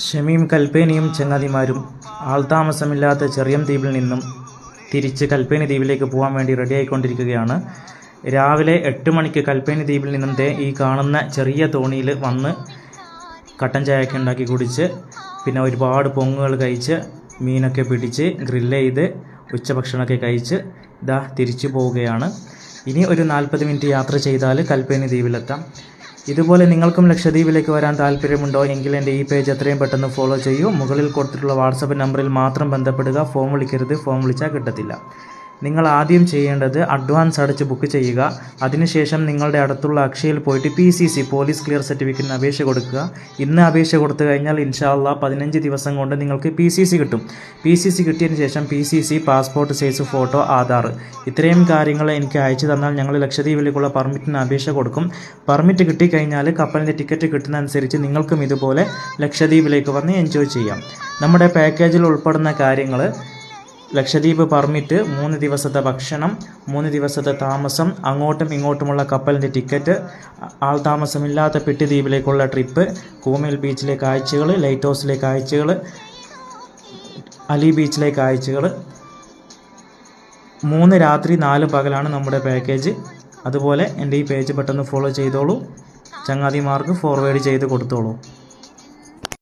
ഷമീം കൽപ്പേനിയും ചങ്ങാതിമാരും ആൾതാമസമില്ലാത്ത ചെറിയം ദ്വീപിൽ നിന്നും തിരിച്ച് കൽപ്പേനി ദ്വീപിലേക്ക് പോകാൻ വേണ്ടി റെഡിയായിക്കൊണ്ടിരിക്കുകയാണ് രാവിലെ എട്ട് മണിക്ക് കൽപ്പേനി ദ്വീപിൽ നിന്നും ഈ കാണുന്ന ചെറിയ തോണിയിൽ വന്ന് കട്ടൻ ചായയൊക്കെ ഉണ്ടാക്കി കുടിച്ച് പിന്നെ ഒരുപാട് പൊങ്ങുകൾ കഴിച്ച് മീനൊക്കെ പിടിച്ച് ഗ്രില്ല് ചെയ്ത് ഉച്ചഭക്ഷണമൊക്കെ കഴിച്ച് ഇതാ തിരിച്ചു പോവുകയാണ്. ഇനി ഒരു നാൽപ്പത് മിനിറ്റ് യാത്ര ചെയ്താൽ കൽപ്പേനി ദ്വീപിലെത്താം. ഇതുപോലെ നിങ്ങൾക്കും ലക്ഷദ്വീപിലേക്ക് വരാൻ താല്പര്യമുണ്ടോ എങ്കിൽ എന്റെ ഈ പേജ് എത്രയും പെട്ടെന്ന് ഫോളോ ചെയ്യൂ. മുകളിൽ കൊടുത്തിട്ടുള്ള വാട്സപ്പ് നമ്പറിൽ മാത്രം ബന്ധപ്പെടുക. ഫോം വിളിക്കരുത്. ഫോം വിളിച്ചാൽ കിട്ടത്തില്ല. നിങ്ങൾ ആദ്യം ചെയ്യേണ്ടത് അഡ്വാൻസ് അടച്ച് ബുക്ക് ചെയ്യുക. അതിനുശേഷം നിങ്ങളുടെ അടുത്തുള്ള അക്ഷയയിൽ പോയിട്ട് P C C police clear സർട്ടിഫിക്കറ്റിന് അപേക്ഷ കൊടുക്കുക. ഇന്ന് അപേക്ഷ കൊടുത്തു കഴിഞ്ഞാൽ ഇൻഷാല്ല പതിനഞ്ച് ദിവസം കൊണ്ട് നിങ്ങൾക്ക് പി സി സി കിട്ടും. പി സി സി കിട്ടിയതിന് ശേഷം P C C passport size photo Aadhaar. ഇത്രയും കാര്യങ്ങൾ എനിക്ക് അയച്ചു തന്നാൽ ഞങ്ങൾ ലക്ഷദ്വീപിലേക്കുള്ള പെർമിറ്റിന് അപേക്ഷ കൊടുക്കും. പെർമിറ്റ് കിട്ടിക്കഴിഞ്ഞാൽ കപ്പലിന്റെ ടിക്കറ്റ് കിട്ടുന്ന അനുസരിച്ച് നിങ്ങൾക്കും ഇതുപോലെ ലക്ഷദ്വീപിലേക്ക് വന്ന് എൻജോയ് ചെയ്യാം. നമ്മുടെ പാക്കേജിൽ ഉൾപ്പെടുന്ന കാര്യങ്ങൾ ലക്ഷദ്വീപ് പെർമിറ്റ് മൂന്ന് ദിവസത്തെ ഭക്ഷണം മൂന്ന് ദിവസത്തെ താമസം അങ്ങോട്ടും ഇങ്ങോട്ടുമുള്ള കപ്പലിന്റെ ടിക്കറ്റ് ആൾ താമസമില്ലാത്ത പെട്ടി ദ്വീപിലേക്കുള്ള ട്രിപ്പ് കൂമേൽ ബീച്ചിലെ കാഴ്ചകൾ ലൈറ്റ് ഹൗസിലെ കാഴ്ചകൾ അലി ബീച്ചിലെ കാഴ്ചകൾ മൂന്ന് രാത്രി നാല് പകലാണ് നമ്മുടെ പാക്കേജ് അതുപോലെ എന്റെ ഈ പേജ് പെട്ടെന്ന് ഫോളോ ചെയ്തോളൂ. ചങ്ങാതിമാർക്ക് ഫോർവേഡ് ചെയ്ത് കൊടുത്തോളൂ.